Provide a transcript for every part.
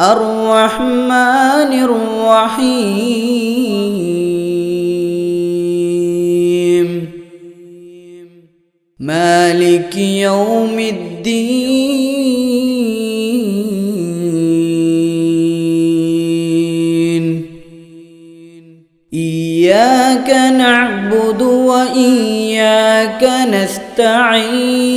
الرحمن الرحيم. مالك يوم الدين. إياك نعبد وإياك نستعين.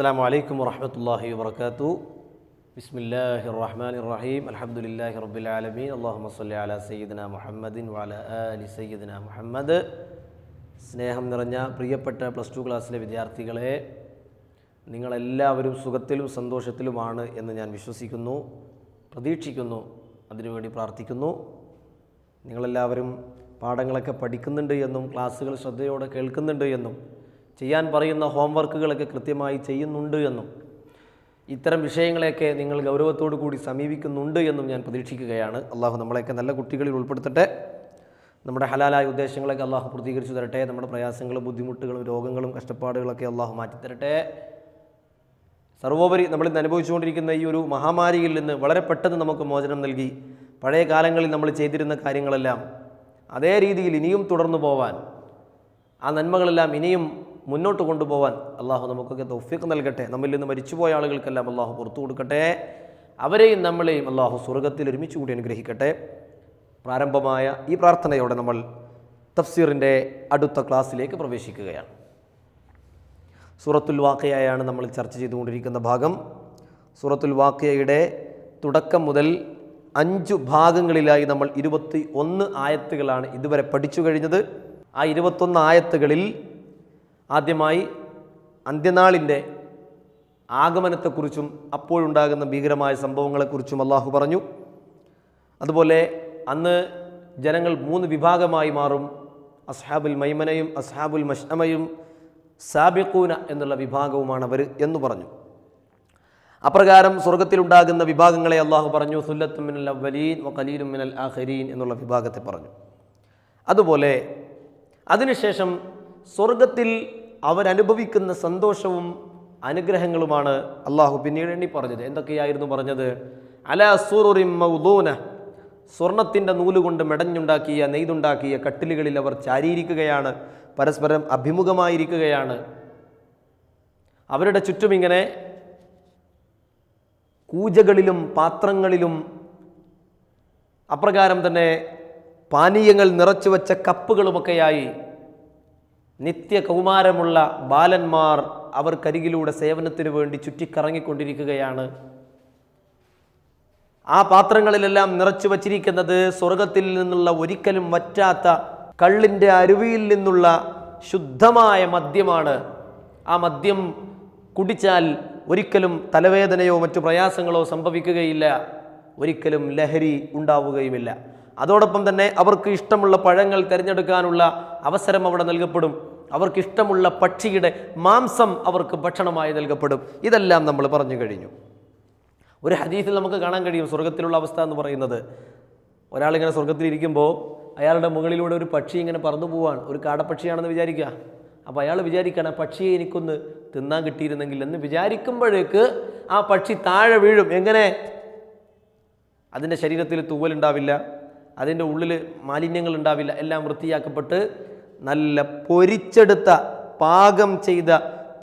السلام عليكم ورحمة الله وبركاته بسم الله الرحمن الرحيم الحمد لله رب العالمين اللهم صل على سيدنا محمد وعلى آل سيدنا മുഹമ്മദ് സ്നേഹം നിറഞ്ഞ പ്രിയപ്പെട്ട പ്ലസ് ടു ക്ലാസ്സിലെ വിദ്യാർത്ഥികളെ നിങ്ങളെല്ലാവരും സുഖത്തിലും സന്തോഷത്തിലുമാണ് എന്ന് ഞാൻ വിശ്വസിക്കുന്നു പ്രതീക്ഷിക്കുന്നു അതിനുവേണ്ടി പ്രാർത്ഥിക്കുന്നു നിങ്ങളെല്ലാവരും പാഠങ്ങളൊക്കെ പഠിക്കുന്നുണ്ട് എന്നും ക്ലാസ്സുകൾ ശ്രദ്ധയോടെ കേൾക്കുന്നുണ്ട് എന്നും ചെയ്യാൻ പറയുന്ന ഹോംവർക്കുകളൊക്കെ കൃത്യമായി ചെയ്യുന്നുണ്ട് എന്നും ഇത്തരം വിഷയങ്ങളെയൊക്കെ നിങ്ങൾ ഗൗരവത്തോടു കൂടി സമീപിക്കുന്നുണ്ട് എന്നും ഞാൻ പ്രതീക്ഷിക്കുകയാണ്. അള്ളാഹു നമ്മളെയൊക്കെ നല്ല കുട്ടികളിൽ ഉൾപ്പെടുത്തട്ടെ. നമ്മുടെ ഹലാലായ ഉദ്ദേശങ്ങളൊക്കെ അള്ളാഹു പൂർത്തീകരിച്ചു തരട്ടെ. നമ്മുടെ പ്രയാസങ്ങളും ബുദ്ധിമുട്ടുകളും രോഗങ്ങളും കഷ്ടപ്പാടുകളൊക്കെ അള്ളാഹു മാറ്റിത്തരട്ടെ. സർവോപരി നമ്മളിന്ന് അനുഭവിച്ചുകൊണ്ടിരിക്കുന്ന ഈ ഒരു മഹാമാരിയിൽ നിന്ന് വളരെ പെട്ടെന്ന് നമുക്ക് മോചനം നൽകി പഴയ കാലങ്ങളിൽ നമ്മൾ ചെയ്തിരുന്ന കാര്യങ്ങളെല്ലാം അതേ രീതിയിൽ ഇനിയും തുടർന്നു പോവാൻ ആ നന്മകളെല്ലാം ഇനിയും മുന്നോട്ട് കൊണ്ടുപോകാൻ അള്ളാഹു നമുക്കൊക്കെ തൗഫീഖ് നൽകട്ടെ. നമ്മിൽ നിന്ന് മരിച്ചുപോയ ആളുകൾക്കെല്ലാം അള്ളാഹു പുറത്തു കൊടുക്കട്ടെ. അവരെയും നമ്മളെയും അള്ളാഹു സ്വർഗത്തിൽ ഒരുമിച്ച് കൂടി അനുഗ്രഹിക്കട്ടെ. പ്രാരംഭമായ ഈ പ്രാർത്ഥനയോടെ നമ്മൾ തഫ്സീറിന്റെ അടുത്ത ക്ലാസ്സിലേക്ക് പ്രവേശിക്കുകയാണ്. സൂറത്തുൽ വാക്കയായാണ് നമ്മൾ ചർച്ച ചെയ്തുകൊണ്ടിരിക്കുന്ന ഭാഗം. സൂറത്തുൽ വാക്കയുടെ തുടക്കം മുതൽ അഞ്ചു ഭാഗങ്ങളിലായി നമ്മൾ ഇരുപത്തി ഒന്ന് ആയത്തുകളാണ് ഇതുവരെ പഠിച്ചു കഴിഞ്ഞത്. ആ ഇരുപത്തൊന്ന് ആയത്തുകളിൽ ആദ്യമായി അന്ത്യനാളിന്റെ ആഗമനത്തെക്കുറിച്ചും അപ്പോഴുണ്ടാകുന്ന ഭീകരമായ സംഭവങ്ങളെക്കുറിച്ചും അള്ളാഹു പറഞ്ഞു. അതുപോലെ അന്ന് ജനങ്ങൾ മൂന്ന് വിഭാഗമായി മാറും. അസ്ഹാബുൽ മൈമനയും അസ്ഹാബുൽ മഷ്അമയും സാബിഖൂന എന്നുള്ള വിഭാഗവുമാണ് അവർ എന്ന് പറഞ്ഞു. അപ്രകാരം സ്വർഗത്തിലുണ്ടാകുന്ന വിഭാഗങ്ങളെ അള്ളാഹു പറഞ്ഞു സുല്ലത്തും മിനൽ അവലീൻ വ കലീലും മിനൽ അഹരീൻ എന്നുള്ള വിഭാഗത്തെ പറഞ്ഞു. അതുപോലെ അതിനുശേഷം സ്വർഗത്തിൽ അവരനുഭവിക്കുന്ന സന്തോഷവും അനുഗ്രഹങ്ങളുമാണ് അള്ളാഹു പിന്നീട് എണ്ണി പറഞ്ഞത്. എന്തൊക്കെയായിരുന്നു പറഞ്ഞത്? അല സൂറുറിം സ്വർണത്തിന്റെ നൂലുകൊണ്ട് മെടഞ്ഞുണ്ടാക്കിയ നെയ്തുണ്ടാക്കിയ കട്ടിലുകളിൽ അവർ ചാരിയിരിക്കുകയാണ്. പരസ്പരം അഭിമുഖമായിരിക്കുകയാണ്. അവരുടെ ചുറ്റും ഇങ്ങനെ കൂജകളിലും പാത്രങ്ങളിലും അപ്രകാരം തന്നെ പാനീയങ്ങൾ നിറച്ചു വച്ച കപ്പുകളുമൊക്കെയായി നിത്യ കൗമാരമുള്ള ബാലന്മാർ അവർക്കരികിലൂടെ സേവനത്തിന് വേണ്ടി ചുറ്റിക്കറങ്ങിക്കൊണ്ടിരിക്കുകയാണ്. ആ പാത്രങ്ങളിലെല്ലാം നിറച്ചു വച്ചിരിക്കുന്നത് സ്വർഗത്തിൽ നിന്നുള്ള ഒരിക്കലും വറ്റാത്ത കള്ളിന്റെ അരുവിയിൽ നിന്നുള്ള ശുദ്ധമായ മദ്യമാണ്. ആ മദ്യം കുടിച്ചാൽ ഒരിക്കലും തലവേദനയോ മറ്റു പ്രയാസങ്ങളോ സംഭവിക്കുകയില്ല. ഒരിക്കലും ലഹരി ഉണ്ടാവുകയുമില്ല. അതോടൊപ്പം തന്നെ അവർക്ക് ഇഷ്ടമുള്ള പഴങ്ങൾ തിരഞ്ഞെടുക്കാനുള്ള അവസരം അവിടെ നൽകപ്പെടും. അവർക്ക് ഇഷ്ടമുള്ള പക്ഷിയുടെ മാംസം അവർക്ക് ഭക്ഷണമായി നൽകപ്പെടും. ഇതെല്ലാം നമ്മൾ പറഞ്ഞു കഴിഞ്ഞു. ഒരു ഹദീസിൽ നമുക്ക് കാണാൻ കഴിയും സ്വർഗത്തിലുള്ള അവസ്ഥ എന്ന് പറയുന്നത്. ഒരാളിങ്ങനെ സ്വർഗത്തിലിരിക്കുമ്പോൾ അയാളുടെ മുകളിലൂടെ ഒരു പക്ഷി ഇങ്ങനെ പറന്നു പോവാണ്. ഒരു കാടപ്പക്ഷിയാണെന്ന് വിചാരിക്കുക. അപ്പോൾ അയാൾ വിചാരിക്കണം ആ പക്ഷിയെ എനിക്കൊന്ന് തിന്നാൻ കിട്ടിയിരുന്നെങ്കിൽ എന്ന് വിചാരിക്കുമ്പോഴേക്ക് ആ പക്ഷി താഴെ വീഴും. എങ്ങനെ? അതിന്റെ ശരീരത്തിൽ തൂവലുണ്ടാവില്ല. അതിന്റെ ഉള്ളിൽ മാലിന്യങ്ങൾ ഉണ്ടാവില്ല എല്ലാം വൃത്തിയാക്കപ്പെട്ട് നല്ല പൊരിച്ചെടുത്ത പാകം ചെയ്ത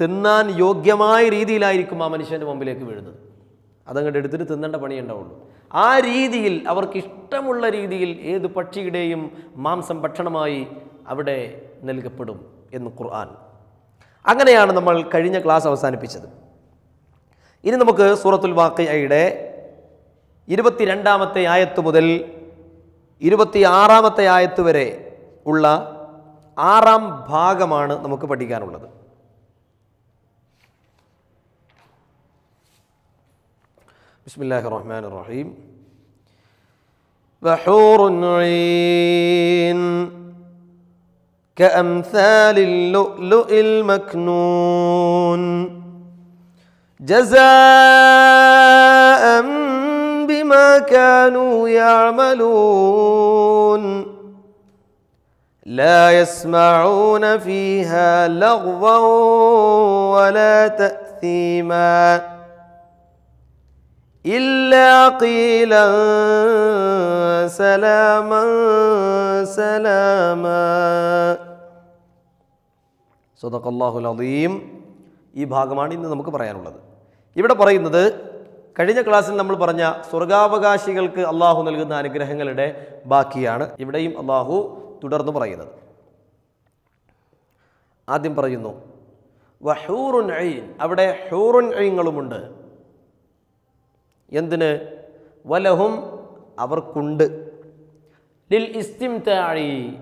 തിന്നാൻ യോഗ്യമായ രീതിയിലായിരിക്കും ആ മനുഷ്യന്റെ മുമ്പിലേക്ക് വീഴുന്നത്. അതങ്ങോട്ട് എടുത്തിട്ട് തിന്നേണ്ട പണി ഉണ്ടാവുള്ളൂ ആ രീതിയിൽ അവർക്ക് ഇഷ്ടമുള്ള രീതിയിൽ ഏത് പക്ഷിയുടെയും മാംസം ഭക്ഷണമായി അവിടെ നൽകപ്പെടും എന്ന് ഖുർആൻ. അങ്ങനെയാണ് നമ്മൾ കഴിഞ്ഞ ക്ലാസ് അവസാനിപ്പിച്ചത്. ഇനി നമുക്ക് സൂറത്തുൽ വാക്കയുടെ ഇരുപത്തിരണ്ടാമത്തെ ആയത്ത് മുതൽ ഇരുപത്തി ആറാമത്തെ ആയത്ത് വരെ ഉള്ള ആറാം ഭാഗമാണ് നമുക്ക് പഠിക്കാനുള്ളത് بسم الله الرحمن الرحيم وحور عين كأمثال اللؤلؤ المكنون جزاء بما كانوا يعملون لا يسمعون فيها لغوا ولا تأثيما إلا قيلا سلاما سلاما صدق الله العظيم ഈ ഭാഗമാണ് ഇന്ന് നമുക്ക് പറയാനുള്ളത് ഇവിടെ പറയുന്നത് കഴിഞ്ഞ ക്ലാസ്സിൽ നമ്മൾ പറഞ്ഞ സ്വർഗാവകാശികൾക്ക് അള്ളാഹു നൽകുന്ന അനുഗ്രഹങ്ങളുടെ ബാക്കിയാണ് ഇവിടെയും അള്ളാഹു തുടർന്ന് പറയുന്നത്. ആദ്യം പറയുന്നു വഹൂറുൻ ഐൻ. അവിടെ ഹൂറുൻ ഐങ്ങളുമുണ്ട്. എന്തിന്? വലഹും അവർക്കുണ്ട്. ലിൽ ഇസ്തിം താഴി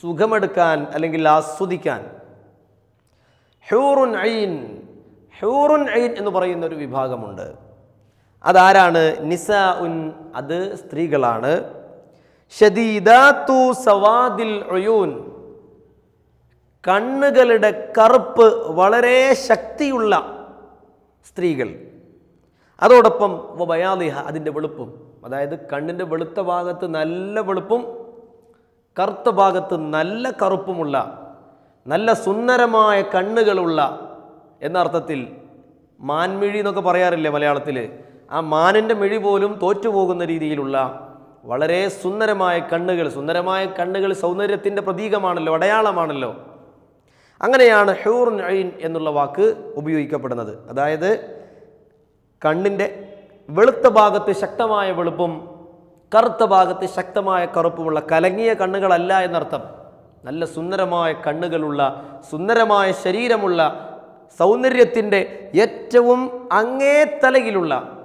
സുഖമെടുക്കാൻ അല്ലെങ്കിൽ ആസ്വദിക്കാൻ. ഹൂറുൻ ഐൻ ഹൂറുൻ ഐൻ എന്ന് പറയുന്ന ഒരു വിഭാഗമുണ്ട്. അതാരാണ്? നിസ ഉൻ അത് സ്ത്രീകളാണ്. ഷദീദാത്തു സവാദിൽ കണ്ണുകളുടെ കറുപ്പ് വളരെ ശക്തിയുള്ള സ്ത്രീകൾ. അതോടൊപ്പം വബയാലിഹ അതിന്റെ വെളുപ്പും. അതായത് കണ്ണിന്റെ വെളുത്ത ഭാഗത്ത് നല്ല വെളുപ്പും കറുത്ത ഭാഗത്ത് നല്ല കറുപ്പുമുള്ള നല്ല സുന്ദരമായ കണ്ണുകളുള്ള എന്നർത്ഥത്തിൽ മാൻമിഴി എന്നൊക്കെ പറയാറില്ലേ മലയാളത്തിൽ ആ മാനിന്റെ മിഴി പോലും തോറ്റുപോകുന്ന രീതിയിലുള്ള വളരെ സുന്ദരമായ കണ്ണുകൾ സുന്ദരമായ കണ്ണുകൾ സൗന്ദര്യത്തിന്റെ പ്രതീകമാണല്ലോ അടയാളമാണല്ലോ. അങ്ങനെയാണ് ഹൂർ ഐൻ എന്നുള്ള വാക്ക് ഉപയോഗിക്കപ്പെടുന്നത്. അതായത് കണ്ണിന്റെ വെളുത്ത ഭാഗത്ത് ശക്തമായ വെളുപ്പും കറുത്ത ഭാഗത്ത് ശക്തമായ കറുപ്പുമുള്ള കലങ്ങിയ കണ്ണുകളല്ല എന്നർത്ഥം. നല്ല സുന്ദരമായ കണ്ണുകളുള്ള സുന്ദരമായ ശരീരമുള്ള സൗന്ദര്യത്തിന്റെ ഏറ്റവും അങ്ങേത്തലയിലുള്ള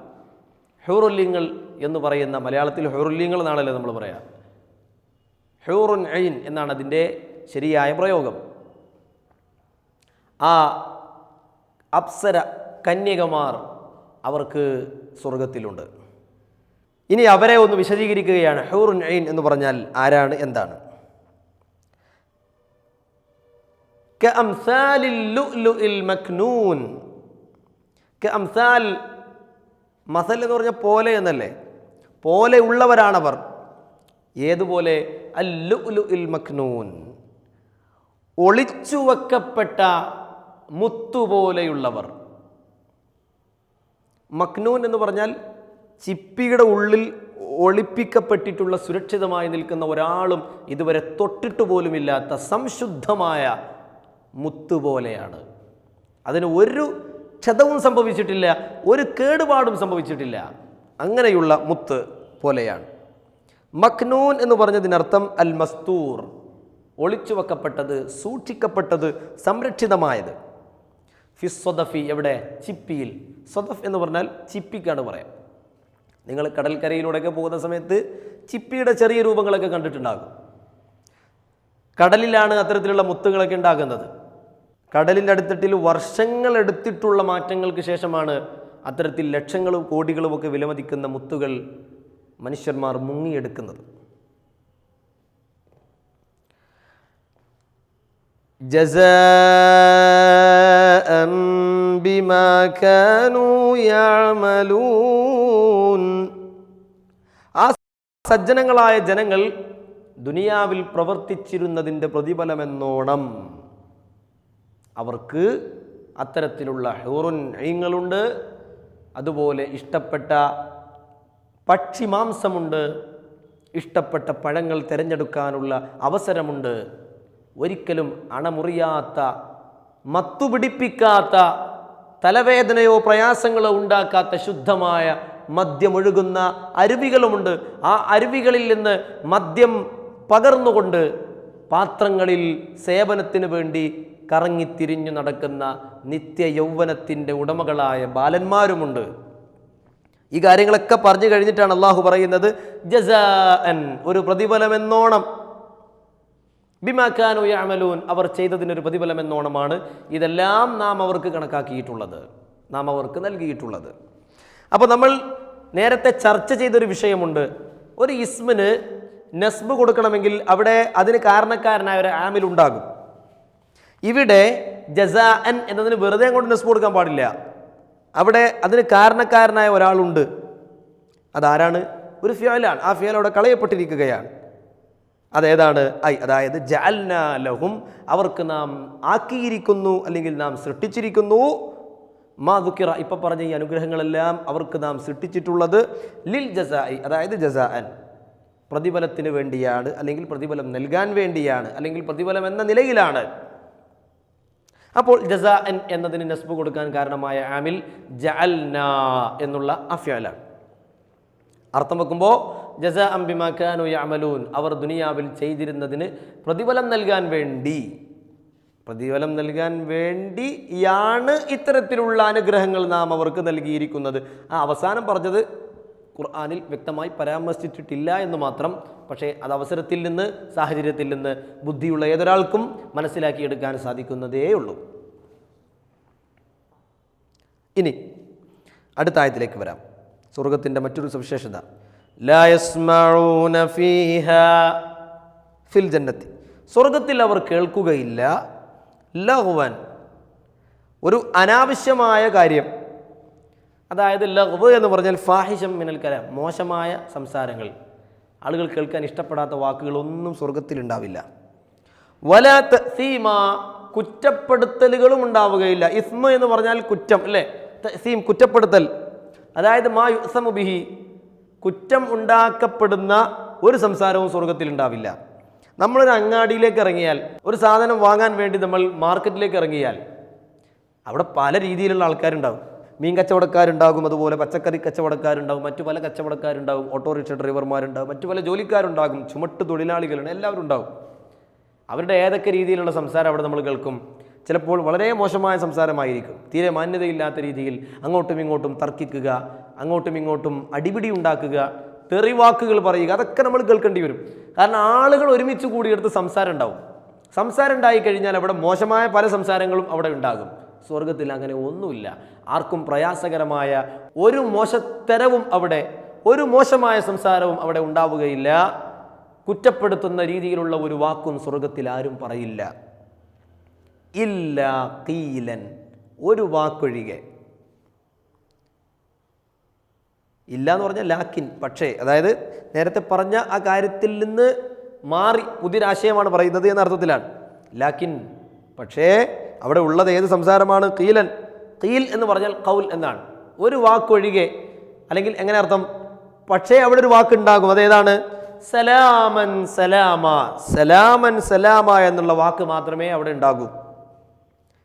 ഹ്യൂറുല്യങ്ങൾ എന്ന് പറയുന്ന മലയാളത്തിൽ ഹ്യൂറുല്യങ്ങൾ എന്നാണല്ലോ നമ്മൾ പറയാം ഹ്യൂറുൻ ഐൻ എന്നാണ് അതിൻ്റെ ശരിയായ പ്രയോഗം ആ അപ്സര കന്യകമാർ അവർക്ക് സ്വർഗത്തിലുണ്ട് ഇനി അവരെ ഒന്ന് വിശദീകരിക്കുകയാണ് ഹൂറുൻ ഐൻ എന്ന് പറഞ്ഞാൽ ആരാണ് എന്താണ് كأمثال اللؤلؤ المكنون كأمثال മസൽ എന്ന് പറഞ്ഞാൽ പോലെ എന്നല്ലേ? പോലെ ഉള്ളവരാണവർ. ഏതുപോലെ? അല്ലു ഉലു ഇൽ മക്നൂൻ. ഒളിച്ചു വെക്കപ്പെട്ട മുത്തുപോലെയുള്ളവർ. മക്നൂൻ എന്ന് പറഞ്ഞാൽ ചിപ്പിയുടെ ഉള്ളിൽ ഒളിപ്പിക്കപ്പെട്ടിട്ടുള്ള സുരക്ഷിതമായി നിൽക്കുന്ന ഒരാളും ഇതുവരെ തൊട്ടിട്ട് പോലുമില്ലാത്ത സംശുദ്ധമായ മുത്തുപോലെയാണ് അതിന് ഒരു ക്ഷതവും സംഭവിച്ചിട്ടില്ല ഒരു കേടുപാടും സംഭവിച്ചിട്ടില്ല. അങ്ങനെയുള്ള മുത്ത് പോലെയാണ്. മഖ്നൂൻ എന്ന് പറഞ്ഞതിനർത്ഥം അൽ മസ്തൂർ ഒളിച്ചു വെക്കപ്പെട്ടത് സൂക്ഷിക്കപ്പെട്ടത് സംരക്ഷിതമായത്. ഫിസ്വദഫി എവിടെ? ചിപ്പിയിൽ. സ്വദഫ് എന്ന് പറഞ്ഞാൽ ചിപ്പിക്കാണ് പറയാം. നിങ്ങൾ കടൽക്കരയിലൂടെയൊക്കെ പോകുന്ന സമയത്ത് ചിപ്പിയുടെ ചെറിയ രൂപങ്ങളൊക്കെ കണ്ടിട്ടുണ്ടാകും. കടലിലാണ് അത്തരത്തിലുള്ള മുത്തുകളൊക്കെ ഉണ്ടാകുന്നത്. കടലിന്റെ അടുത്തിട്ടിൽ വർഷങ്ങൾ എടുത്തിട്ടുള്ള മാറ്റങ്ങൾക്ക് ശേഷമാണ് അത്തരത്തിൽ ലക്ഷങ്ങളും കോടികളുമൊക്കെ വിലമതിക്കുന്ന മുത്തുകൾ മനുഷ്യന്മാർ മുങ്ങിയെടുക്കുന്നത്. ആ സജ്ജനങ്ങളായ ജനങ്ങൾ ദുനിയാവിൽ പ്രവർത്തിച്ചിരുന്നതിന്റെ പ്രതിഫലമെന്നോണം. അവർക്ക് അത്തരത്തിലുള്ള ഹൂറുൻ ഐങ്ങളുണ്ട്. അതുപോലെ ഇഷ്ടപ്പെട്ട പക്ഷി മാംസമുണ്ട്. ഇഷ്ടപ്പെട്ട പഴങ്ങൾ തിരഞ്ഞെടുക്കാനുള്ള അവസരമുണ്ട്. ഒരിക്കലും അണമുറിയാത്ത മത്തുപിടിപ്പിക്കാത്ത തലവേദനയോ പ്രയാസങ്ങളോ ഉണ്ടാക്കാത്ത ശുദ്ധമായ മദ്യമൊഴുകുന്ന അരുവികളുമുണ്ട്. ആ അരുവികളിൽ നിന്ന് മദ്യം പകർന്നുകൊണ്ട് പാത്രങ്ങളിൽ സേവനത്തിന് വേണ്ടി കറങ്ങിത്തിരിഞ്ഞു നടക്കുന്ന നിത്യ യൗവനത്തിന്റെ ഉടമകളായ ബാലന്മാരുമുണ്ട്. ഈ കാര്യങ്ങളൊക്കെ പറഞ്ഞു കഴിഞ്ഞിട്ടാണ് അള്ളാഹു പറയുന്നത് ജസാഅൻ ഒരു പ്രതിഫലമെന്നോണം. ബിമാക്കാനു യാമലൂൻ അവർ ചെയ്തതിനൊരു പ്രതിഫലം എന്നോണമാണ് ഇതെല്ലാം നാം അവർക്ക് കണക്കാക്കിയിട്ടുള്ളത് നാം അവർക്ക് നൽകിയിട്ടുള്ളത്. അപ്പോൾ നമ്മൾ നേരത്തെ ചർച്ച ചെയ്തൊരു വിഷയമുണ്ട് ഒരു ഇസ്മിന് നസ്ബ് കൊടുക്കണമെങ്കിൽ അവിടെ അതിന് കാരണക്കാരനായ ഒരു ആമിൽ ഉണ്ടാകും. ഇവിടെ ജസാഅൻ എന്നതിന് വെറുതെ അങ്ങോട്ട് നെസ്ബ് കൊടുക്കാൻ പാടില്ല. അവിടെ അതിന് കാരണക്കാരനായ ഒരാളുണ്ട്. അതാരാണ്? ഒരു ഫിയലാണ്. ആ ഫിയൽ അവിടെ കളയപ്പെട്ടിരിക്കുകയാണ്. അതേതാണ്? ഐ അതായത് ജഅൽനാ ലഹും അവർക്ക് നാം ആക്കിയിരിക്കുന്നു അല്ലെങ്കിൽ നാം സൃഷ്ടിച്ചിരിക്കുന്നു. മാ ദുക്കിറ ഇപ്പം പറഞ്ഞ ഈ അനുഗ്രഹങ്ങളെല്ലാം അവർക്ക് നാം സൃഷ്ടിച്ചിട്ടുള്ളത് ലിൽ ജസാഇ അതായത് ജസാഅൻ. പ്രതിഫലത്തിന് വേണ്ടിയാണ് അല്ലെങ്കിൽ പ്രതിഫലം നൽകാൻ വേണ്ടിയാണ് അല്ലെങ്കിൽ പ്രതിഫലം എന്ന നിലയിലാണ്. അപ്പോൾ ജസ എൻ എന്നതിന് നസ്ബ് കൊടുക്കാൻ കാരണമായ ആമിൽ ജഅൽന എന്നുള്ള അഫ്യാലാണ്. അർത്ഥം വെക്കുമ്പോൾ ജസ അംബിമാക്കാനു യമലൂൻ അവർ ദുനിയാവിൽ ചെയ്തിരുന്നതിന് പ്രതിഫലം നൽകാൻ വേണ്ടി പ്രതിഫലം നൽകാൻ വേണ്ടിയാണ് ഇത്തരത്തിലുള്ള അനുഗ്രഹങ്ങൾ നാം അവർക്ക് നൽകിയിരിക്കുന്നത്. ആ അവസാനം പറഞ്ഞത് ഖുർആാനിൽ വ്യക്തമായി പരാമർശിച്ചിട്ടില്ല എന്ന് മാത്രം പക്ഷേ അത് അവസരത്തിൽ നിന്ന് സാഹചര്യത്തിൽ നിന്ന് ബുദ്ധിയുള്ള ഏതൊരാൾക്കും മനസ്സിലാക്കിയെടുക്കാൻ സാധിക്കുന്നതേ ഉള്ളൂ ഇനി അടുത്ത ആയത്തിലേക്ക് വരാം. സ്വർഗത്തിന്റെ മറ്റൊരു സവിശേഷത. ഫിൽ ജന്നത്തി. സ്വർഗത്തിൽ അവർ കേൾക്കുകയില്ല. ലഹുവാൻ. ഒരു അനാവശ്യമായ കാര്യം. അതായത് ലഹ്വ് എന്ന് പറഞ്ഞാൽ ഫാഹിഷം മിനൽ കലാം മോശമായ സംസാരങ്ങൾ. ആളുകൾ കേൾക്കാൻ ഇഷ്ടപ്പെടാത്ത വാക്കുകളൊന്നും സ്വർഗത്തിലുണ്ടാവില്ല വല തസീമ കുറ്റപ്പെടുത്തലുകളും ഉണ്ടാവുകയില്ല. ഇസ്മ എന്ന് പറഞ്ഞാൽ കുറ്റം അല്ലേ? തസീം കുറ്റപ്പെടുത്തൽ. അതായത് മാ യുസമു ബിഹി കുറ്റം ഉണ്ടാക്കപ്പെടുന്ന ഒരു സംസാരവും സ്വർഗത്തിലുണ്ടാവില്ല നമ്മളൊരു അങ്ങാടിയിലേക്ക് ഇറങ്ങിയാൽ ഒരു സാധനം വാങ്ങാൻ വേണ്ടി നമ്മൾ മാർക്കറ്റിലേക്ക് ഇറങ്ങിയാൽ അവിടെ പല രീതിയിലുള്ള ആൾക്കാരുണ്ടാവും. മീൻ കച്ചവടക്കാരുണ്ടാകും അതുപോലെ പച്ചക്കറി കച്ചവടക്കാരുണ്ടാകും മറ്റു പല കച്ചവടക്കാരുണ്ടാകും ഓട്ടോറിക്ഷ ഡ്രൈവർമാരുണ്ടാകും മറ്റു പല ജോലിക്കാരുണ്ടാകും ചുമട്ട് തൊഴിലാളികളുണ്ട് എല്ലാവരും ഉണ്ടാകും അവരുടെ ഏതൊക്കെ രീതിയിലുള്ള സംസാരം അവിടെ നമ്മൾ കേൾക്കും? ചിലപ്പോൾ വളരെ മോശമായ സംസാരമായിരിക്കും. തീരെ മാന്യതയില്ലാത്ത രീതിയിൽ അങ്ങോട്ടും ഇങ്ങോട്ടും തർക്കിക്കുക അങ്ങോട്ടും ഇങ്ങോട്ടും അടിപിടി ഉണ്ടാക്കുക തെറിവാക്കുകൾ പറയുക അതൊക്കെ നമ്മൾ കേൾക്കേണ്ടി വരും. കാരണം ആളുകൾ ഒരുമിച്ച് കൂടിയെടുത്ത് സംസാരം ഉണ്ടാവും സംസാരം ഉണ്ടായി കഴിഞ്ഞാൽ അവിടെ മോശമായ പല സംസാരങ്ങളും അവിടെ ഉണ്ടാകും. സ്വർഗത്തിൽ അങ്ങനെ ഒന്നുമില്ല. ആർക്കും പ്രയാസകരമായ ഒരു മോശത്തരവും അവിടെ ഒരു മോശമായ സംസാരവും അവിടെ ഉണ്ടാവുകയില്ല. കുറ്റപ്പെടുത്തുന്ന രീതിയിലുള്ള ഒരു വാക്കും സ്വർഗത്തിൽ ആരും പറയില്ല. ഇല്ല കീലൻ ഒരു വാക്കൊഴികെ. ഇല്ല എന്ന് പറഞ്ഞാൽ ലാക്കിൻ പക്ഷേ അതായത് നേരത്തെ പറഞ്ഞ ആ കാര്യത്തിൽ നിന്ന് മാറി പുതിയൊരാശയമാണ് പറയുന്നത് എന്ന അർത്ഥത്തിലാണ്. ലാക്കിൻ പക്ഷേ അവിടെ ഉള്ളത് ഏത് സംസാരമാണ്? കീലൻ കീൽ എന്ന് പറഞ്ഞാൽ കൗൽ എന്നാണ്. ഒരു വാക്കൊഴികെ അല്ലെങ്കിൽ എങ്ങനെ അർത്ഥം? പക്ഷേ അവിടെ ഒരു വാക്കുണ്ടാകും. അതേതാണ്? സലാമൻ സലാമ. സലാമൻ സലാമ എന്നുള്ള വാക്ക് മാത്രമേ അവിടെ ഉണ്ടാകൂ.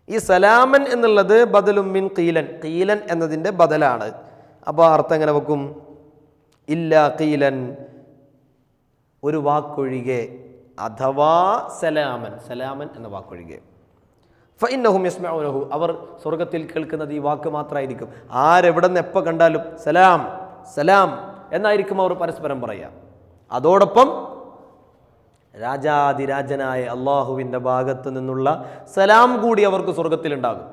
ഈ സലാമൻ എന്നുള്ളത് ബദലും മിൻ കീലൻ കീലൻ എന്നതിന്റെ ബദലാണ്. അപ്പോൾ അർത്ഥം എങ്ങനെ വെക്കും? ഇല്ല കീലൻ ഒരു വാക്കൊഴികെ അഥവാ സലാമൻ. സലാമൻ എന്ന വാക്കൊഴികെ. ഫൈനഹും യസ്മഊനഹു. അവർ സ്വർഗത്തിൽ കേൾക്കുന്നത് ഈ വാക്ക് മാത്രമായിരിക്കും. ആരെവിടെ നിന്ന് എപ്പോൾ കണ്ടാലും സലാം സലാം എന്നായിരിക്കും അവർ പരസ്പരം പറയുക അതോടൊപ്പം രാജാതിരാജനായ അള്ളാഹുവിന്റെ ഭാഗത്ത് നിന്നുള്ള സലാം കൂടി അവർക്ക് സ്വർഗത്തിലുണ്ടാകും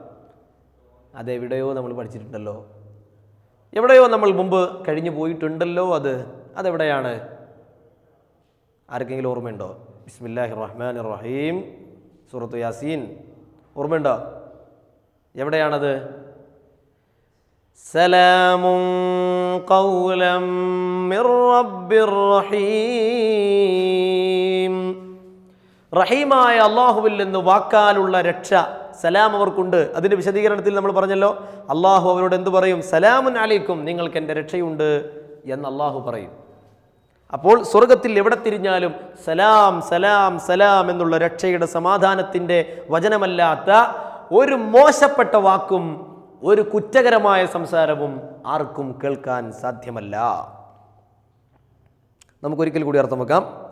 അതെവിടെയോ നമ്മൾ പഠിച്ചിട്ടുണ്ടല്ലോ. എവിടെയോ നമ്മൾ മുമ്പ് കഴിഞ്ഞു പോയിട്ടുണ്ടല്ലോ അത്. അതെവിടെയാണ്? ആർക്കെങ്കിലും ഓർമ്മയുണ്ടോ? ബിസ്മില്ലാഹി റഹ്മാൻ റഹീം. സൂറത്ത് യാസീൻ. ഓർമ്മയുണ്ടോ? എവിടെയാണത്? സലാമും റഹീമായ അള്ളാഹുവിൽ നിന്ന് വാക്കാലുള്ള രക്ഷ സലാം അവർക്കുണ്ട്. അതിന്റെ വിശദീകരണത്തിൽ നമ്മൾ പറഞ്ഞല്ലോ അള്ളാഹു അവരോട് എന്ത് പറയും? സലാമുൻ അലൈക്കും നിങ്ങൾക്ക് എന്റെ രക്ഷയുണ്ട് എന്ന് അള്ളാഹു പറയും. അപ്പോൾ സ്വർഗത്തിൽ എവിടെ തിരിഞ്ഞാലും സലാം സലാം സലാം എന്നുള്ള രക്ഷയുടെ സമാധാനത്തിന്റെ വചനമല്ലാത്ത ഒരു മോശപ്പെട്ട വാക്കും ഒരു കുറ്റകരമായ സംസാരവും ആർക്കും കേൾക്കാൻ സാധ്യമല്ല. നമുക്കൊരിക്കൽ കൂടി അർത്ഥം വെക്കാം.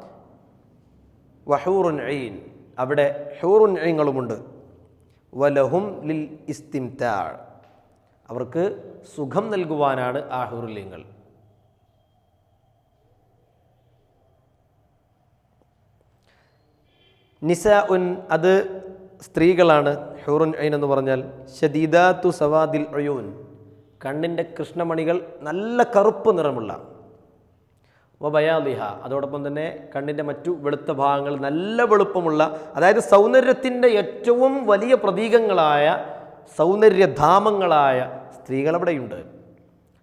വഹൂറുൻ ഐൻ. അവിടെ ഹൂറുൻ ഐങ്ങളുമുണ്ട്. വലഹും ലിൽ ഇസ്തിംതാ. അവർക്ക് സുഖം നൽകുവാനാണ് ആ ഹൂറുല്യങ്ങൾ നിസ ഉൻ അത് സ്ത്രീകളാണ്. ഹൂറുൻ ഐൻ എന്ന് പറഞ്ഞാൽ ഷദീദാത്തു സവാദിൽ അയൂൻ കണ്ണിന്റെ കൃഷ്ണമണികൾ നല്ല കറുപ്പ് നിറമുള്ള. വബയാദിഹ അതോടൊപ്പം തന്നെ കണ്ണിന്റെ മറ്റു വെളുത്ത ഭാഗങ്ങൾ നല്ല വെളുപ്പമുള്ള. അതായത് സൗന്ദര്യത്തിന്റെ ഏറ്റവും വലിയ പ്രതീകങ്ങളായ സൗന്ദര്യധാമങ്ങളായ സ്ത്രീകൾ അവിടെയുണ്ട്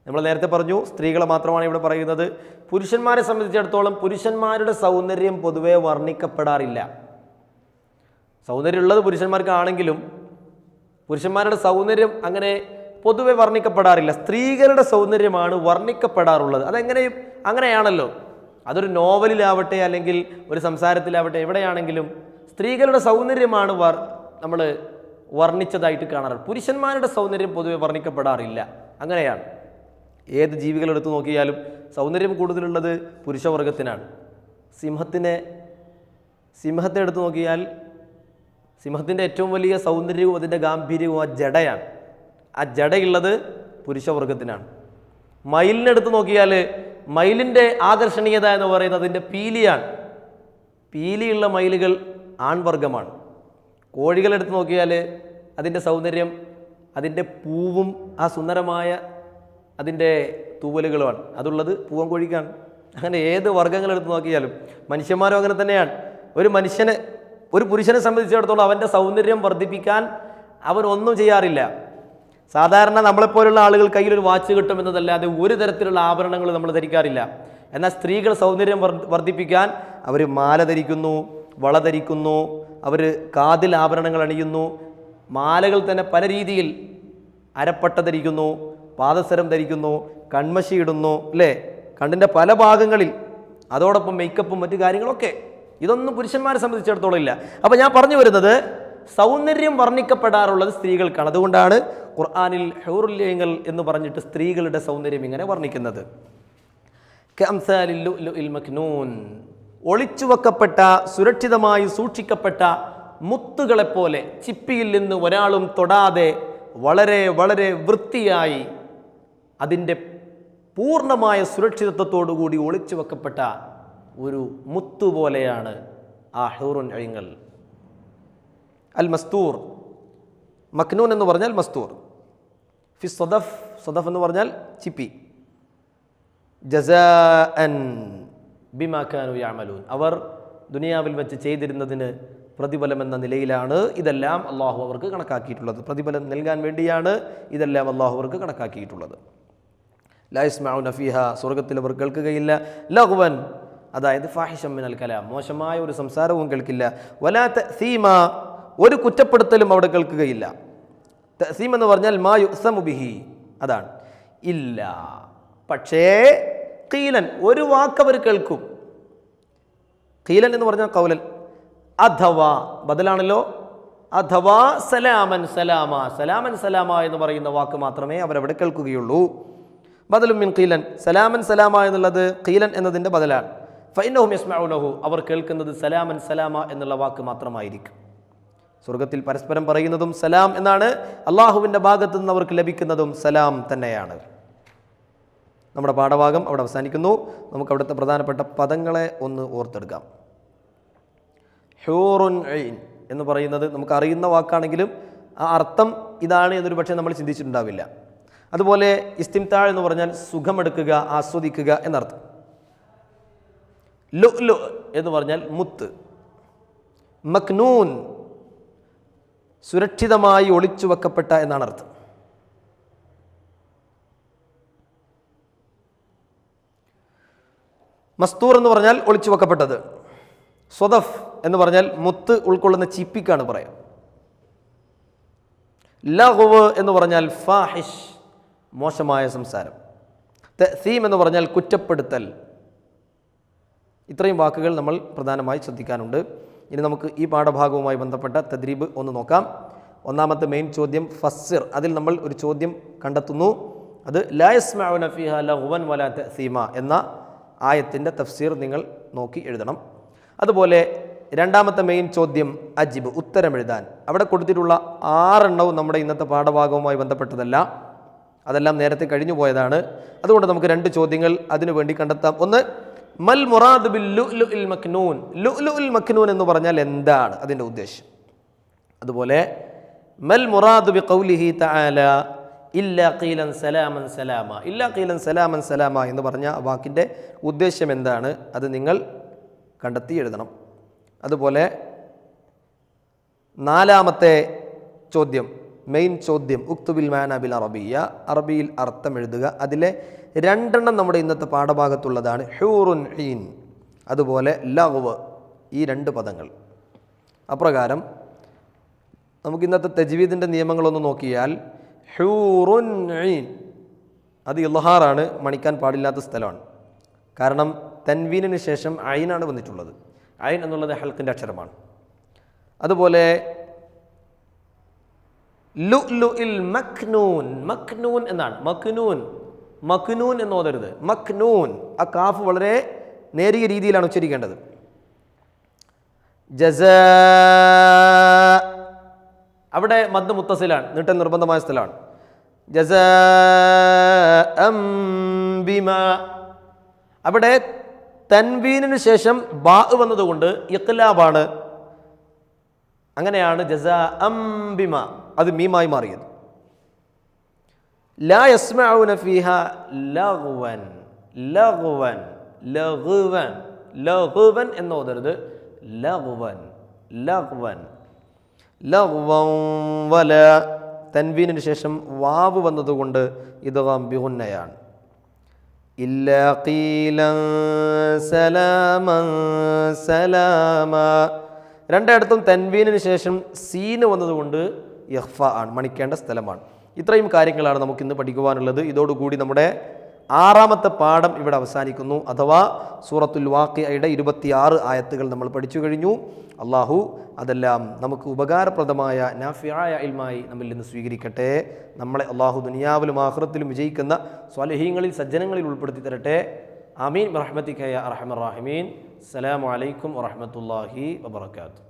നമ്മൾ നേരത്തെ പറഞ്ഞു സ്ത്രീകളെ മാത്രമാണ് ഇവിടെ പറയുന്നത്. പുരുഷന്മാരെ സംബന്ധിച്ചിടത്തോളം പുരുഷന്മാരുടെ സൗന്ദര്യം പൊതുവെ വർണിക്കപ്പെടാറില്ല. സൗന്ദര്യമുള്ളത് പുരുഷന്മാർക്കാണെങ്കിലും പുരുഷന്മാരുടെ സൗന്ദര്യം അങ്ങനെ പൊതുവെ വർണിക്കപ്പെടാറില്ല. സ്ത്രീകളുടെ സൗന്ദര്യമാണ് വർണിക്കപ്പെടാറുള്ളത്. അതെങ്ങനെയും അങ്ങനെയാണല്ലോ. അതൊരു നോവലിലാവട്ടെ അല്ലെങ്കിൽ ഒരു സംസാരത്തിലാവട്ടെ എവിടെയാണെങ്കിലും സ്ത്രീകളുടെ സൗന്ദര്യമാണ് വർ നമ്മൾ വർണിച്ചതായിട്ട് കാണാറ് പുരുഷന്മാരുടെ സൗന്ദര്യം പൊതുവെ വർണിക്കപ്പെടാറില്ല. അങ്ങനെയാണ്. ഏത് ജീവികളെടുത്ത് നോക്കിയാലും സൗന്ദര്യം കൂടുതലുള്ളത് പുരുഷവർഗത്തിനാണ്. സിംഹത്തിനെ സിംഹത്തെ എടുത്തു നോക്കിയാൽ സിംഹത്തിന്റെ ഏറ്റവും വലിയ സൗന്ദര്യവും അതിന്റെ ഗാംഭീര്യവും ആ ജടയാണ്. ആ ജടയുള്ളത് പുരുഷവർഗത്തിനാണ്. മയിലിനെടുത്ത് നോക്കിയാൽ മയിലിന്റെ ആകർഷണീയത എന്ന് പറയുന്നത് അതിന്റെ പീലിയാണ്. പീലിയുള്ള മയിലുകൾ ആൺവർഗമാണ്. കോഴികളെടുത്ത് നോക്കിയാൽ അതിന്റെ സൗന്ദര്യം അതിന്റെ പൂവും ആ സുന്ദരമായ അതിന്റെ തൂവലുകളുമാണ്. അതുള്ളത് പൂവൻ കോഴിക്കാണ്. അങ്ങനെ ഏത് വർഗങ്ങളെടുത്ത് നോക്കിയാലും മനുഷ്യന്മാരും അങ്ങനെ തന്നെയാണ്. ഒരു മനുഷ്യന് ഒരു പുരുഷനെ സംബന്ധിച്ചിടത്തോളം അവന്റെ സൗന്ദര്യം വർദ്ധിപ്പിക്കാൻ അവൻ ഒന്നും ചെയ്യാറില്ല. സാധാരണ നമ്മളെപ്പോലുള്ള ആളുകൾ കയ്യിൽ ഒരു വാച്ച് കിട്ടുമെന്നതല്ലാതെ ഒരു തരത്തിലുള്ള ആഭരണങ്ങൾ നമ്മൾ ധരിക്കാറില്ല. എന്നാൽ സ്ത്രീകൾ സൗന്ദര്യം വർദ്ധിപ്പിക്കാൻ അവർ മാല ധരിക്കുന്നു വള ധരിക്കുന്നു അവർ കാതിൽ ആഭരണങ്ങൾ അണിയുന്നു മാലകൾ തന്നെ പല രീതിയിൽ അരപ്പട്ട ധരിക്കുന്നു പാദസരം ധരിക്കുന്നു കൺമശി ഇടുന്നു അല്ലേ? കണ്ണിന്റെ പല ഭാഗങ്ങളിൽ അതോടൊപ്പം മേക്കപ്പും മറ്റു കാര്യങ്ങളൊക്കെ ഇതൊന്നും പുരുഷന്മാരെ സംബന്ധിച്ചിടത്തോളം ഇല്ല. അപ്പോൾ ഞാൻ പറഞ്ഞു വരുന്നത് സൗന്ദര്യം വർണിക്കപ്പെടാറുള്ളത് സ്ത്രീകൾക്കാണ്. അതുകൊണ്ടാണ് ഖുർആാനിൽ ഹൗറുല്യങ്ങൾ എന്ന് പറഞ്ഞിട്ട് സ്ത്രീകളുടെ സൗന്ദര്യം ഇങ്ങനെ വർണിക്കുന്നത്. ഒളിച്ചു വെക്കപ്പെട്ട സുരക്ഷിതമായി സൂക്ഷിക്കപ്പെട്ട മുത്തുകളെപ്പോലെ ചിപ്പിയിൽ നിന്ന് ഒരാളും തൊടാതെ വളരെ വളരെ വൃത്തിയായി അതിന്റെ പൂർണമായ സുരക്ഷിതത്വത്തോടുകൂടി ഒളിച്ചു വെക്കപ്പെട്ട ഒരു മുത്തു പോലെയാണ് ആ ഹൂറുൻ അഴിങ്ങൾ അൽ മസ്തൂർ മക്നൂൻ എന്ന് പറഞ്ഞാൽ മസ്തൂർ. ഫി സദഫ് സദഫ് എന്ന് പറഞ്ഞാൽ ചിപ്പി. ജസാഅൻ ബിമാക്കാനു യാമലൂൻ അവർ ദുനിയാവിൽ വെച്ച് ചെയ്തിരുന്നതിന് പ്രതിഫലം എന്ന നിലയിലാണ് ഇതെല്ലാം അള്ളാഹു അവർക്ക് കണക്കാക്കിയിട്ടുള്ളത്. പ്രതിഫലം നൽകാൻ വേണ്ടിയാണ് ഇതെല്ലാം അള്ളാഹു അവർക്ക് കണക്കാക്കിയിട്ടുള്ളത്. ലായിസ്മാഉ നഫീഹ സ്വർഗത്തിൽ അവർ കേൾക്കുകയില്ല. ലഘുവൻ അതായത് ഫാഹിഷം മിനൽ കലാം. മോശമായ ഒരു സംസാരവും കേൾക്കില്ല. വലാ സീമ ഒരു കുറ്റപ്പെടുത്തലും അവിടെ കേൾക്കുകയില്ല. തസീം എന്ന് പറഞ്ഞാൽ മാ യുസമുബിഹി അതാണ്. ഇല്ല. പക്ഷേ കീലൻ ഒരു വാക്ക് അവർ കേൾക്കും. കീലൻ എന്ന് പറഞ്ഞാൽ കൗലൻ. അഥവാ ബദലാണല്ലോ. അഥവാ സലാമൻ സലാമ സലാമൻ സലാമ എന്ന് പറയുന്ന വാക്ക് മാത്രമേ അവരവിടെ കേൾക്കുകയുള്ളൂ. ബദലും മിൻ കീലൻ സലാമൻ സലാമ എന്നുള്ളത് കീലൻ എന്നതിന്റെ ബദലാണ്. ഫൈനഹും യസ്മഉനഹു. അവർ കേൾക്കുന്നത് സലാമൻ സലാമ എന്നുള്ള വാക്ക് മാത്രമായിരിക്കും. സ്വർഗത്തിൽ പരസ്പരം പറയുന്നതും സലാം എന്നാണ് അള്ളാഹുവിന്റെ ഭാഗത്തു നിന്ന് അവർക്ക് ലഭിക്കുന്നതും സലാം തന്നെയാണ്. നമ്മുടെ പാഠഭാഗം അവിടെ അവസാനിക്കുന്നു. നമുക്ക് അവിടുത്തെ പ്രധാനപ്പെട്ട പദങ്ങളെ ഒന്ന് ഓർത്തെടുക്കാം. ഹ്യൂറുൻ ഐൻ എന്ന് പറയുന്നത് നമുക്ക് അറിയുന്ന വാക്കാണെങ്കിലും ആ അർത്ഥം ഇതാണ് എന്നൊരു പക്ഷേ നമ്മൾ ചിന്തിച്ചിട്ടുണ്ടാവില്ല. അതുപോലെ ഇസ്തിംതാഴ് എന്ന് പറഞ്ഞാൽ സുഖമെടുക്കുക ആസ്വദിക്കുക എന്നർത്ഥം. ലു ലു എന്ന് പറഞ്ഞാൽ മുത്ത്. മക്നൂൻ സുരക്ഷിതമായി ഒളിച്ചു വെക്കപ്പെട്ട എന്നാണ് അർത്ഥം. മസ്തൂർ എന്ന് പറഞ്ഞാൽ ഒളിച്ചു വെക്കപ്പെട്ടത്. സ്വദഫ് എന്ന് പറഞ്ഞാൽ മുത്ത് ഉൾക്കൊള്ളുന്ന ചിപ്പിക്കാണ് പറയാം. ലഹുവ് എന്ന് പറഞ്ഞാൽ ഫാഹിഷ് മോശമായ സംസാരം. തസീം എന്ന് പറഞ്ഞാൽ കുറ്റപ്പെടുത്തൽ. ഇത്രയും വാക്കുകൾ നമ്മൾ പ്രധാനമായി ശ്രദ്ധിക്കാനുണ്ട്. ഇനി നമുക്ക് ഈ പാഠഭാഗവുമായി ബന്ധപ്പെട്ട തദ്രീബ് ഒന്ന് നോക്കാം. ഒന്നാമത്തെ മെയിൻ ചോദ്യം ഫസ്സിർ. അതിൽ നമ്മൾ ഒരു ചോദ്യം കണ്ടെത്തുന്നു. അത് വലാ സീമ എന്ന ആയത്തിന്റെ തഫ്സീർ നിങ്ങൾ നോക്കി എഴുതണം. അതുപോലെ രണ്ടാമത്തെ മെയിൻ ചോദ്യം അജിബ് ഉത്തരം എഴുതാൻ അവിടെ കൊടുത്തിട്ടുള്ള ആറെണ്ണവും നമ്മുടെ ഇന്നത്തെ പാഠഭാഗവുമായി ബന്ധപ്പെട്ടതല്ല. അതെല്ലാം നേരത്തെ കഴിഞ്ഞു പോയതാണ് അതുകൊണ്ട് നമുക്ക് രണ്ട് ചോദ്യങ്ങൾ അതിനുവേണ്ടി കണ്ടെത്താം. ഒന്ന് മൽ മുറാദ് ബിൽ ലു ഇൽ മക്നൂൻ. ലു ഇൽ മക്നൂൻ എന്ന് പറഞ്ഞാൽ എന്താണ് അതിന്റെ ഉദ്ദേശം? അതുപോലെ മൽ മുറാദ് ബി കൗലിഹി തആല ഇല്ലാ ഖീലൻ സലാമൻ സലാമ. ഇല്ലാ ഖീലൻ സലാമൻ സലാമ എന്ന് പറഞ്ഞ വാക്കിന്റെ ഉദ്ദേശം എന്താണ്? അത് നിങ്ങൾ കണ്ടെത്തി എഴുതണം. അതുപോലെ നാലാമത്തെ ചോദ്യം. മെയിൻ ചോദ്യം ഉക്തുബിൽ മാന ബിൽ അറബിയ അറബിയിൽ അർത്ഥം എഴുതുക. അതിലെ രണ്ടെണ്ണം നമ്മുടെ ഇന്നത്തെ പാഠഭാഗത്തുള്ളതാണ്. ഹ്യൂറുൻ ഹീൻ അതുപോലെ ലവ് ഈ രണ്ട് പദങ്ങൾ. അപ്രകാരം നമുക്ക് ഇന്നത്തെ തജ്വീദിന്റെ നിയമങ്ങളൊന്ന് നോക്കിയാൽ ഹ്യൂറുൻ ഐൻ അത് ഇൽഹാറാണ് മണിക്കാൻ പാടില്ലാത്ത സ്ഥലമാണ്. കാരണം തൻവീനിന് ശേഷം അയിനാണ് വന്നിട്ടുള്ളത്. അയിൻ എന്നുള്ളത് ഹൽക്കിന്റെ അക്ഷരമാണ്. അതുപോലെ ലു മക്നൂൻ മക്നൂൻ എന്നാണ്. മക്നൂൻ മക്നൂൻ എന്ന് ഓതരുത് മക്നൂൻ ആ കാഫ് വളരെ നേരിയ രീതിയിലാണ് ഉച്ചരിക്കേണ്ടത്. ജസ. അവിടെ മദ് മുത്തസിലാണ്. നീട്ടൽ നിർബന്ധമായ സ്ഥലമാണ്. ജസ ബിമ. അവിടെ തൻവീനിന് ശേഷം ബാ വന്നതുകൊണ്ട് ഇഖ്ലാബാണ്. അങ്ങനെയാണ് ജസ അംബിമ അത് മീമായി മാറിയത്. ലാ യസ്മഊന ഫീഹ ലഗ്വൻ ലഗ്വൻ ലഗ്വൻ ലഗ്വൻ എന്ന് ഓതരുത്. ലഗ്വൻ ലഗ്വൻ ലഗ്വൻ വല. തൻവീനിന് ശേഷം വാവ് വന്നതുകൊണ്ട് ഇത് ബിഹുന്നയാണ് ഇല്ല ഖീലൻ സലാമ സലാമ. രണ്ടിടത്തും തൻവീനിന് ശേഷം സീന് വന്നതുകൊണ്ട് യഹ്ഫ ആണ് മണിക്കേണ്ട സ്ഥലമാണ്. ഇത്രയും കാര്യങ്ങളാണ് നമുക്ക് ഇന്ന് പഠിക്കുവാനുള്ളത്. ഇതോടുകൂടി നമ്മുടെ ആറാമത്തെ പാഠം ഇവിടെ അവസാനിക്കുന്നു. അഥവാ സൂറത്തുൽ വാക്കിയയുടെ ഇരുപത്തിയാറ് ആയത്തുകൾ നമ്മൾ പഠിച്ചു കഴിഞ്ഞു. അള്ളാഹു അതെല്ലാം നമുക്ക് ഉപകാരപ്രദമായ നാഫിയായ ഇൽമായി നമ്മിൽ നിന്ന് സ്വീകരിക്കട്ടെ. നമ്മളെ അള്ളാഹു ദുനിയാവിലും ആഹ്റത്തിലും വിജയിക്കുന്ന സ്വലഹീങ്ങളിൽ സജ്ജനങ്ങളിൽ ഉൾപ്പെടുത്തി തരട്ടെ. അമീൻ റഹ്മത്തിക്കയ അറഹമറാഹിമീൻ അസ്സലാമലൈക്കും വറഹമത്തല്ലാഹി വബർക്കാത്തു